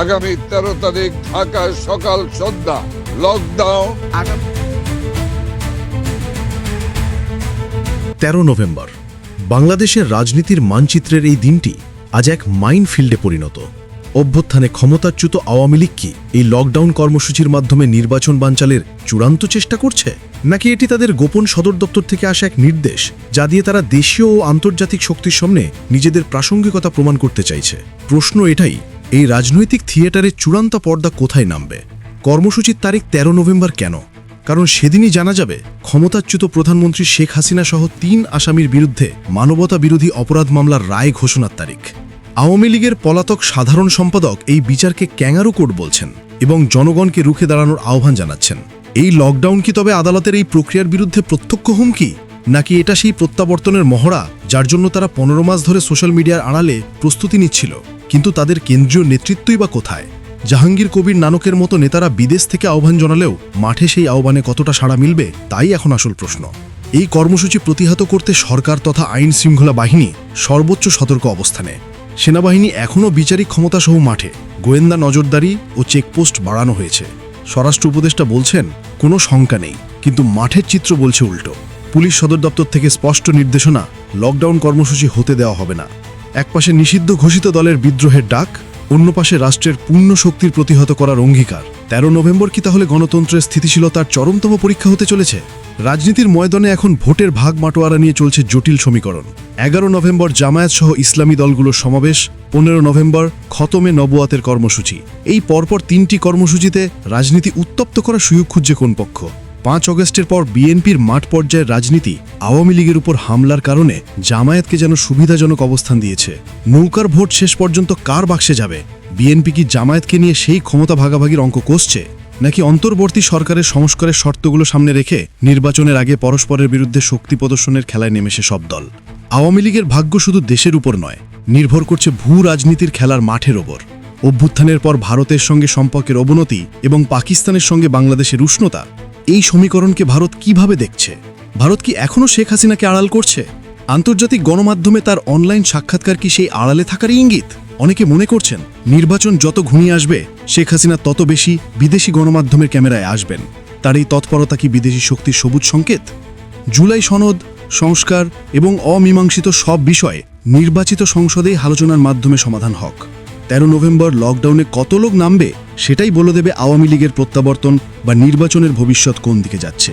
আগামী তেরো তারিখ, ঢাকায় সকাল সন্ধ্যা লকডাউন তেরো নভেম্বর, বাংলাদেশের রাজনীতির মানচিত্রের এই দিনটি আজ এক মাইন ফিল্ডে পরিণত। অভ্যুত্থানে ক্ষমতাচ্যুত আওয়ামী লীগ কি এই লকডাউন কর্মসূচির মাধ্যমে নির্বাচন বানচালের চূড়ান্ত চেষ্টা করছে? নাকি এটি তাদের গোপন সদর দপ্তর থেকে আসা এক নির্দেশ, যা দিয়ে তারা দেশীয় ও আন্তর্জাতিক শক্তির সামনে নিজেদের প্রাসঙ্গিকতা প্রমাণ করতে চাইছে? প্রশ্ন এটাই এই রাজনৈতিক থিয়েটারের চূড়ান্ত পর্দা কোথায় নামবে? কর্মসূচির তারিখ ১৩ নভেম্বর কেন? কারণ সেদিনই জানা যাবে, ক্ষমতাচ্যুত প্রধানমন্ত্রী শেখ হাসিনা সহ তিন আসামির বিরুদ্ধে মানবতা বিরোধী অপরাধ মামলার রায় ঘোষণার তারিখ। আওয়ামী লীগের পলাতক সাধারণ সম্পাদক এই বিচারকে ক্যাঙ্গারু কোর্ট বলছেন এবং জনগণকে রুখে দাঁড়ানোর আহ্বান জানাচ্ছেন। এই লকডাউন কি তবে আদালতের এই প্রক্রিয়ার বিরুদ্ধে প্রত্যক্ষ হুমকি? নাকি এটা সেই প্রত্যাবর্তনের মহড়া, যার জন্য তারা পনেরো মাস ধরে সোশ্যাল মিডিয়ার আড়ালে প্রস্তুতি নিচ্ছিল? কিন্তু তাদের কেন্দ্রীয় নেতৃত্বই বা কোথায়? জাহাঙ্গীর কবির নানকের মতো নেতারা বিদেশ থেকে আহ্বান জানালেও মাঠে সেই আহ্বানে কতটা সাড়া মিলবে, তাই এখন আসল প্রশ্ন। এই কর্মসূচি প্রতিহত করতে সরকার তথা আইন শৃঙ্খলা বাহিনী সর্বোচ্চ সতর্ক অবস্থানে। সেনাবাহিনী এখনও বিচারিক ক্ষমতাসহ মাঠে। গোয়েন্দা নজরদারি ও চেকপোস্ট বাড়ানো হয়েছে। স্বরাষ্ট্র উপদেষ্টা বলছেন, কোনো শঙ্কা নেই, কিন্তু মাঠের চিত্র বলছে উল্টো। পুলিশ সদর দপ্তর থেকে স্পষ্ট নির্দেশনা, লকডাউন কর্মসূচি হতে দেওয়া হবে না। একপাশে নিষিদ্ধ ঘোষিত দলের বিদ্রোহের ডাক, অন্য পাশে রাষ্ট্রের পূর্ণ শক্তির প্রতিহত করার অঙ্গীকার। তেরো নভেম্বর কি তাহলে গণতন্ত্রের স্থিতিশীলতার চরমতম পরীক্ষা হতে চলেছে? রাজনীতির ময়দানে এখন ভোটের ভাগ মাটোয়ারা নিয়ে চলছে জটিল সমীকরণ। এগারো নভেম্বর জামায়াত সহ ইসলামী দলগুলোর সমাবেশ, পনেরো নভেম্বর খতমে নবুয়াতের কর্মসূচি। এই পরপর তিনটি কর্মসূচিতে রাজনীতি উত্তপ্ত করার সুযোগ খুঁজছে কোন পক্ষ? পাঁচ অগস্টের পর বিএনপির মাঠ পর্যায়ের রাজনীতি আওয়ামী লীগের উপর হামলার কারণে জামায়াতকে যেন সুবিধাজনক অবস্থান দিয়েছে। নৌকার ভোট শেষ পর্যন্ত কার বাক্সে যাবে? বিএনপি কি জামায়াতকে নিয়ে সেই ক্ষমতা ভাগাভাগির অঙ্ক কষছে? নাকি অন্তর্বর্তী সরকারের সংস্কারের শর্তগুলো সামনে রেখে নির্বাচনের আগে পরস্পরের বিরুদ্ধে শক্তি প্রদর্শনের খেলায় নেমেছে সব দল? আওয়ামী লীগের ভাগ্য শুধু দেশের উপর নয়, নির্ভর করছে ভূ রাজনীতির খেলার মাঠের ওপর। অভ্যুত্থানের পর ভারতের সঙ্গে সম্পর্কের অবনতি এবং পাকিস্তানের সঙ্গে বাংলাদেশের উষ্ণতা এই সমীকরণকে ভারত কীভাবে দেখছে? ভারত কি এখনও শেখ হাসিনাকে আড়াল করছে? আন্তর্জাতিক গণমাধ্যমে তার অনলাইন সাক্ষাৎকার কি সেই আড়ালে থাকারই ইঙ্গিত? অনেকে মনে করছেন, নির্বাচন যত ঘনিয়ে আসবে, শেখ হাসিনা তত বেশি বিদেশি গণমাধ্যমের ক্যামেরায় আসবেন। তার এই তৎপরতা কি বিদেশি শক্তির সবুজ সংকেত? জুলাই সনদ, সংস্কার এবং অমীমাংসিত সব বিষয়ে নির্বাচিত সংসদেই আলোচনার মাধ্যমে সমাধান হক। তেরো নভেম্বর লকডাউনে কত লোক নামবে সেটাই বলে দেবে আওয়ামী লীগের প্রত্যাবর্তন বা নির্বাচনের ভবিষ্যৎ কোন দিকে যাচ্ছে।